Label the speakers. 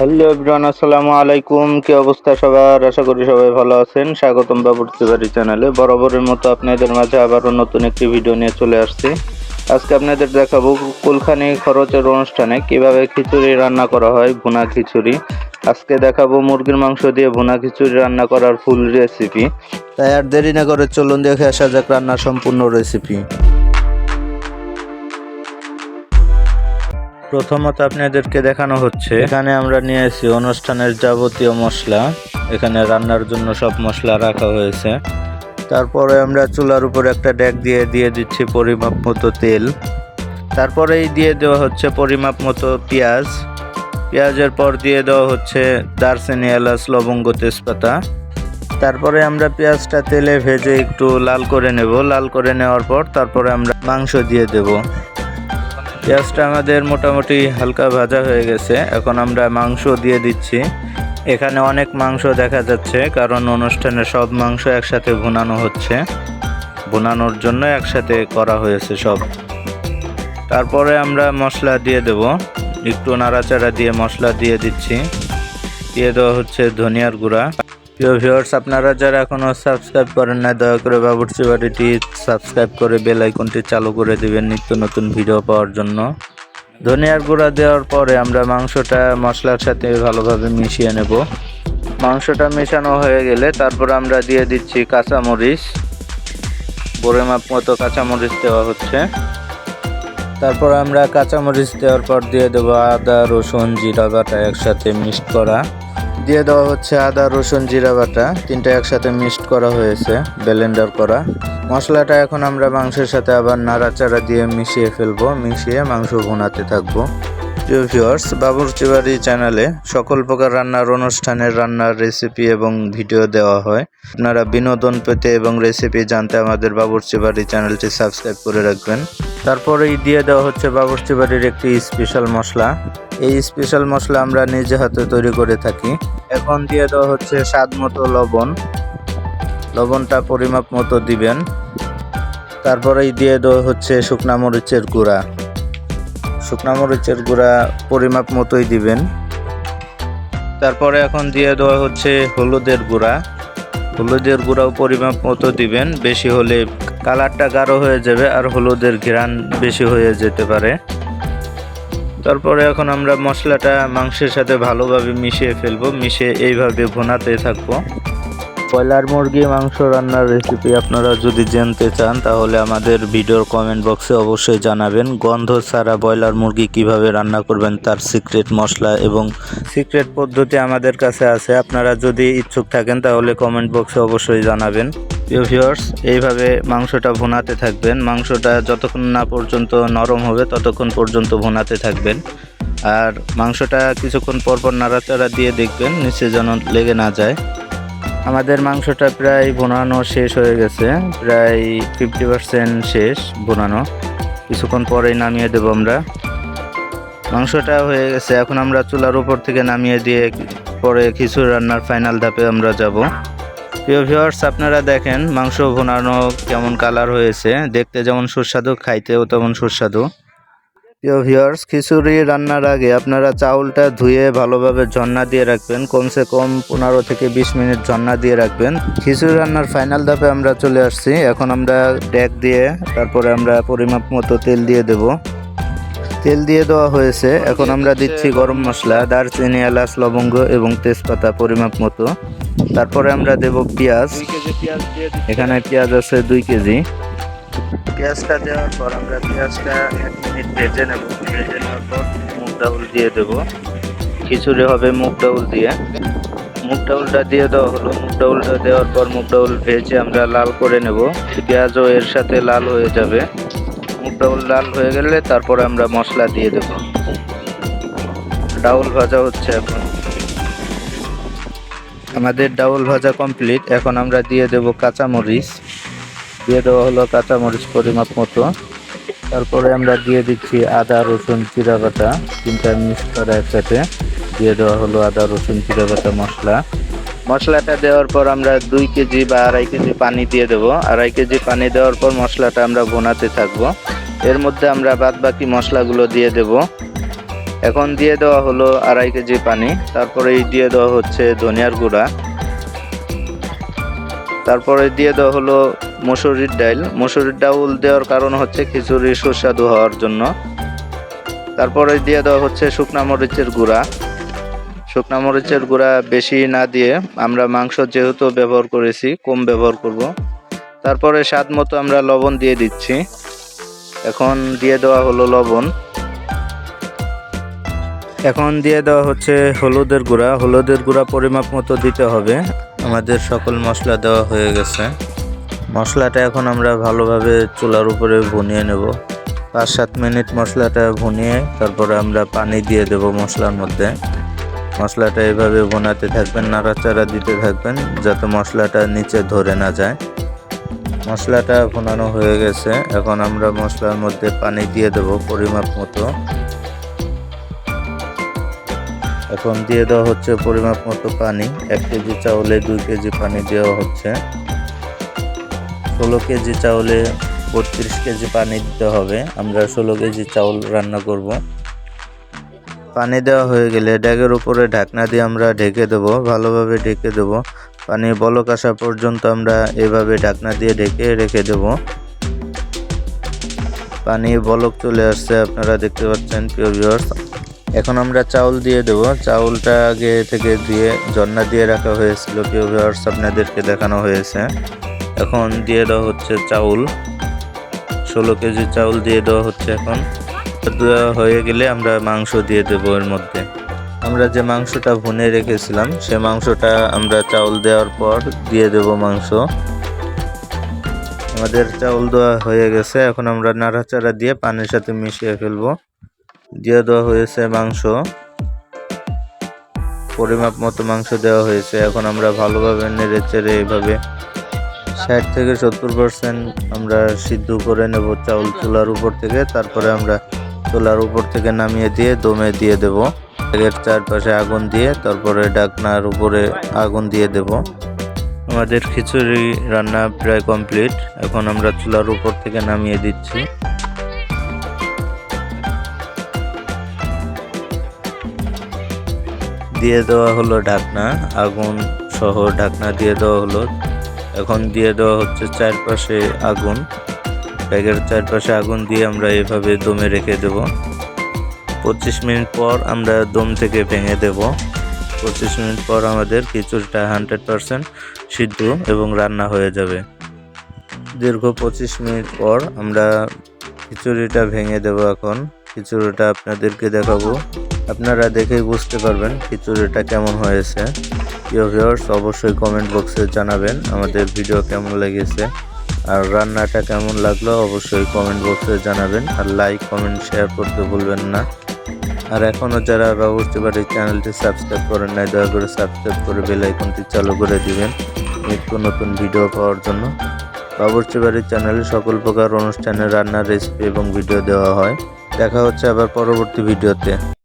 Speaker 1: Hello everyone, আসসালামু আলাইকুম। কি অবস্থা সবার? আশা করি সবাই ভালো আছেন। স্বাগতম বাবুর্চি বাড়ি চ্যানেলে। বরাবরের মতো আপনাদের মাঝে আবারও নতুন একটি ভিডিও নিয়ে চলে আসছি। আজকে আপনাদের দেখাবো কুলখানি খরচের অনুষ্ঠানে কীভাবে খিচুড়ি রান্না করা হয়, ভুনা খিচুড়ি। আজকে দেখাবো মুরগির মাংস দিয়ে ভুনা খিচুড়ি রান্না করার ফুল রেসিপি তাই আর দেরি না করে চলুন দেখে আসা যাক রান্নার সম্পূর্ণ রেসিপি প্রথমত আপনাদেরকে দেখানো হচ্ছে। এখানে আমরা নিয়ে এসেছি অনুষ্ঠানের যাবতীয় মশলা। এখানে রান্নার জন্য সব মশলা রাখা হয়েছে। তারপরে আমরা চুলার উপর একটা ডেক দিয়ে দিয়ে দিচ্ছি পরিমাপ মতো তেল। তারপরেই দিয়ে দেওয়া হচ্ছে পরিমাপ মতো পেঁয়াজ। পেঁয়াজের পর দিয়ে দেওয়া হচ্ছে দারচিনি, এলাচ, লবঙ্গ, তেজপাতা। তারপরে আমরা পেঁয়াজটা তেলে ভেজে একটু লাল করে নেব। লাল করে নেওয়ার পর তারপরে আমরা মাংস দিয়ে দেব। পেঁয়াজটা আমাদের মোটামুটি হালকা ভাজা হয়ে গেছে। এখন আমরা মাংস দিয়ে দিচ্ছি। এখানে অনেক মাংস দেখা যাচ্ছে, কারণ অনুষ্ঠানে সব মাংস একসাথে ভুনানো হচ্ছে। ভুনানোর জন্য একসাথে করা হয়েছে সব। তারপরে আমরা মশলা দিয়ে দেব। একটু নাড়াচাড়া দিয়ে মশলা দিয়ে দিচ্ছি। দিয়ে দেওয়া হচ্ছে ধনিয়ার গুঁড়া। প্রিয় ভিউয়ার্স আপনারা যারা এখনও সাবস্ক্রাইব করেন না দয়া করে বাবুর্চি বাড়িটি সাবস্ক্রাইব করে বেল আইকনটি চালু করে দিবেন নিত্য নতুন ভিডিও পাওয়ার জন্য। ধনিয়ার গুঁড়া দেওয়ার পরে আমরা মাংসটা মশলার সাথে ভালোভাবে মিশিয়ে নেব। মাংসটা মেশানো হয়ে গেলে তারপর আমরা দিয়ে দিচ্ছি কাঁচামরিচ। বড়ে মাপ মতো কাঁচামরিচ দেওয়া হচ্ছে। তারপর আমরা কাঁচামরিচ দেওয়ার পর দিয়ে দেবো আদা, রসুন, জিরা বাটা একসাথে মিক্সড করা। দিয়ে দেওয়া হচ্ছে আদা, রসুন, জিরা বাটা। তিনটা একসাথে মিক্সড করা হয়েছে, ব্লেন্ডার করা। মশলাটা এখন আমরা মাংসের সাথে আবার নাড়াচাড়া দিয়ে মিশিয়ে ফেলব, মিশিয়ে মাংস ভুনাতে থাকব। প্রিয় ভিউয়ার্স বাবুর্চি বাড়ি চ্যানেলে সকল প্রকার রান্নার অনুষ্ঠানের রান্নার রেসিপি এবং ভিডিও দেওয়া হয়। আপনারা বিনোদন পেতে এবং রেসিপি জানতে আমাদের বাবুর্চি বাড়ি চ্যানেলটি সাবস্ক্রাইব করে রাখবেন। তারপরেই দিয়ে দেওয়া হচ্ছে বাবুর্চি বাড়ির একটি স্পেশাল মশলা। এই স্পেশাল মশলা আমরা নিজে হাতে তৈরি করে থাকি। এখন দিয়ে দেওয়া হচ্ছে স্বাদ মতো লবণ। লবণটা পরিমাপ মতো দিবেন। তারপরেই দিয়ে দেওয়া হচ্ছে শুকনা মরিচের গুঁড়া। শুকনা মরিচের গুঁড়া পরিমাপ মতোই দিবেন। তারপরে এখন দিয়ে দেওয়া হচ্ছে হলুদের গুঁড়া। হলুদের গুঁড়াও পরিমাপ মতো দিবেন, বেশি হলে কালারটা গাঢ় হয়ে যাবে আর হলুদের ঘ্রাণ বেশি হয়ে যেতে পারে। তারপরে এখন আমরা মশলাটা মাংসের সাথে ভালোভাবে মিশিয়ে ফেলব, মিশিয়ে এইভাবে ভুনাতে থাকব। ব্রয়লার মুরগি, মাংস রান্নার রেসিপি আপনারা যদি জানতে চান, তাহলে আমাদের ভিডিওর কমেন্ট বক্সে অবশ্যই জানাবেন। গন্ধ ছাড়া ব্রয়লার মুরগি কীভাবে রান্না করবেন, তার সিক্রেট মশলা এবং সিক্রেট পদ্ধতি আমাদের কাছে আছে। আপনারা যদি ইচ্ছুক থাকেন, তাহলে কমেন্ট বক্সে অবশ্যই জানাবেন। প্রিয় ভিউয়ার্স এইভাবে মাংসটা ভুনাতে থাকবেন। মাংসটা যতক্ষণ না পর্যন্ত নরম হবে, ততক্ষণ পর্যন্ত ভুনাতে থাকবেন। আর মাংসটা কিছুক্ষণ পরপর নাড়াচাড়া দিয়ে দেখবেন, নিচে যেন লেগে না যায়। আমাদের মাংসটা প্রায় বোনানো শেষ হয়ে গেছে। প্রায় ফিফটি পার্সেন্ট শেষ বোনানো। কিছুক্ষণ পরেই নামিয়ে দেবো আমরা। মাংসটা হয়ে গেছে। এখন আমরা চুলার উপর থেকে নামিয়ে দিয়ে পরে খিচুড়ি রান্নার ফাইনাল ধাপে আমরা যাব। প্রিয় ভিউয়ার্স আপনারা দেখেন মাংস ভোনানো কেমন কালার হয়েছে। দেখতে যেমন সুস্বাদু, খাইতেও তেমন সুস্বাদু। প্রিয় ভিউয়ার্স, খিচুড়ি রান্নার আগে আপনারা চাউলটা ধুয়ে ভালোভাবে ঝর্ণা দিয়ে রাখবেন। কমসে কম পনেরো থেকে বিশ মিনিট ঝর্ণা দিয়ে রাখবেন। খিচুড়ি রান্নার ফাইনাল ধাপে আমরা চলে আসছি। এখন আমরা ড্যাক দিয়ে তারপরে আমরা পরিমাপ মতো তেল দিয়ে দেব। তেল দিয়ে দেওয়া হয়েছে। এখন আমরা দিচ্ছি গরম মশলা, দারচিনি, এলাচ, লবঙ্গ এবং তেজপাতা পরিমাপ মতো। তারপরে আমরা দেব পেঁয়াজ। এখানে পেঁয়াজ আছে দুই কেজি। পেঁয়াজটা দেওয়ার পর আমরা পেঁয়াজটা এক মিনিট ভেজে নেব। ভেজে নেওয়ার পর মুগ ডাউল দিয়ে দেব। খিচুড়ি হবে মুগ ডাউল দিয়ে। মুগ ডাউলটা দিয়ে দেওয়া হলো। মুগ ডাউলটা দেওয়ার পর মুগ ডাউল ভেজে আমরা লাল করে নেব। পেঁয়াজও এর সাথে লাল হয়ে যাবে। মুগ ডাউল লাল হয়ে গেলে তারপর আমরা মশলা দিয়ে দেব। ডাউল ভাজা হচ্ছে এখন। আমাদের ডাউল ভাজা কমপ্লিট। এখন আমরা দিয়ে দেব কাঁচামরিচ। দিয়ে দেওয়া হলো কাঁচামরিচ পরিমাপ মতো। তারপরে আমরা দিয়ে দিচ্ছি আদা, রসুন, জিরা বাটা, তিনটা মিক্স করা একসাথে। দিয়ে দেওয়া হলো আদা, রসুন, জিরা বাটা মশলা। মশলাটা দেওয়ার পর আমরা দুই কেজি বা আড়াই কেজি পানি দিয়ে দেবো। আড়াই কেজি পানি দেওয়ার পর মশলাটা আমরা বোনাতে থাকব। এর মধ্যে আমরা বাদ বাকি মশলাগুলো দিয়ে দেব। এখন দিয়ে দেওয়া হলো আড়াই কেজি পানি। তারপরে দিয়ে দেওয়া হচ্ছে ধনিয়ার গুঁড়া। তারপরে দিয়ে দেওয়া হলো মসুরির ডাল। মসুরির ডাউল দেওয়ার কারণ হচ্ছে খিচুড়ি সুস্বাদু হওয়ার জন্য। তারপরে দিয়ে দেওয়া হচ্ছে শুকনা মরিচের গুঁড়া। শুকনা মরিচের গুঁড়া বেশি না দিয়ে আমরা মাংস যেহেতু ব্যবহার করেছি, কম ব্যবহার করব। তারপরে স্বাদ মতো আমরা লবণ দিয়ে দিচ্ছি। এখন দিয়ে দেওয়া হলো লবণ। এখন দিয়ে দেওয়া হচ্ছে হলুদের গুঁড়া। হলুদের গুঁড়া পরিমাপ মতো দিতে হবে। আমাদের সকল মশলা দেওয়া হয়ে গেছে। মশলাটা এখন আমরা ভালোভাবে চুলার উপরে ভুনিয়ে নেব। পাঁচ সাত মিনিট মশলাটা ভুনিয়ে তারপরে আমরা পানি দিয়ে দেব মশলার মধ্যে। মশলাটা এভাবে ভোনাতে থাকবেন, নাড়াচাড়া দিতে থাকবেন, যাতে মশলাটা নিচে ধরে না যায়। মশলাটা ভোনানো হয়ে গেছে। এখন আমরা মশলার মধ্যে পানি দিয়ে দেব পরিমাপ মতো। এখন দিয়ে দেওয়া হচ্ছে পরিমাপ মতো পানি। এক কেজি চাউলে দুই কেজি পানি দেওয়া হচ্ছে। ষোলো কেজি চাউলে বত্রিশ কেজি পানি দিতে হবে। আমরা ষোলো কেজি চাউল রান্না করব। পানি দেওয়া হয়ে গেলে ড্যাগের উপরে ঢাকনা দিয়ে আমরা ঢেকে দেব, ভালোভাবে ঢেকে দেব। পানি বলক আসা পর্যন্ত আমরা এভাবে ঢাকনা দিয়ে ঢেকে রেখে দেব। পানি বলক চলে আসছে, আপনারা দেখতে পাচ্ছেন ভিউয়ার্স এখন আমরা চাউল দিয়ে দেব। চাউলটা আগে থেকে দিয়ে জন্না দিয়ে রাখা হয়েছিল ভিউয়ার্স আপনাদেরকে দেখানো হয়েছে। এখন দিয়ে দেওয়া হচ্ছে চাউল। ষোলো কেজি চাউল দিয়ে দেওয়া হচ্ছে এখন। দেওয়া হয়ে গেলে আমরা মাংস দিয়ে দেবো এর মধ্যে। আমরা যে মাংসটা ভুনে রেখেছিলাম, সে মাংসটা আমরা চাউল দেওয়ার পর দিয়ে দেব মাংস। আমাদের চাউল দেওয়া হয়ে গেছে। এখন আমরা নাড়াচাড়া দিয়ে পানির সাথে মিশিয়ে ফেলব। দিয়ে দেওয়া হয়েছে মাংস। পরিমাপ মতো মাংস দেওয়া হয়েছে। এখন আমরা ভালোভাবে নেড়ে চেড়ে এইভাবে ষাট থেকে সত্তর পার্সেন্ট আমরা সিদ্ধ করে নেব চাউল চুলার উপর থেকে। তারপরে আমরা চুলার উপর থেকে নামিয়ে দিয়ে দমে দিয়ে দেব। এর চারপাশে আগুন দিয়ে তারপরে ডাকনার উপরে আগুন দিয়ে দেব। আমাদের খিচুড়ি রান্না প্রায় কমপ্লিট। এখন আমরা চুলার উপর থেকে নামিয়ে দিচ্ছি। দিয়ে দেওয়া হলো ঢাকনা। আগুন সহ ঢাকনা দিয়ে দেওয়া হলো। এখন দিয়ে দেওয়া হচ্ছে চারপাশে আগুন। ব্যাগের চারপাশে আগুন দিয়ে আমরা এভাবে দমে রেখে দেব। পঁচিশ মিনিট পর আমরা দম থেকে ভেঙে দেব। পঁচিশ মিনিট পর আমাদের খিচুড়িটা হান্ড্রেড পারসেন্ট সিদ্ধ এবং রান্না হয়ে যাবে। দীর্ঘ পঁচিশ মিনিট পর আমরা খিচুড়িটা ভেঙে দেব এখন। খিচুড়িটা আপনাদেরকে দেখাবো। আপনারা দেখেই বুঝতে পারবেন খিচুড়িটা কেমন হয়েছে। প্রিয় ভিউয়ার্স অবশ্যই কমেন্ট বক্সে জানাবেন আমাদের ভিডিও কেমন লেগেছে। আর রান্নাটা কেমন লাগল অবশ্যই কমেন্ট বক্সে জানাবেন। আর লাইক কমেন্ট শেয়ার করতে ভুলবেন না। আর এখনও যারা বাবুর্চি বাড়ির চ্যানেলটি সাবস্ক্রাইব করেন নাই, দয়া করে সাবস্ক্রাইব করে বেল আইকনটি চালু করে দিবেন নিত্য নতুন ভিডিও পাওয়ার জন্য। বাবুর্চি বাড়ির চ্যানেলে সকল প্রকার অনুষ্ঠানে রান্নার রেসিপি এবং ভিডিও দেওয়া হয়। দেখা হচ্ছে আবার পরবর্তী ভিডিওতে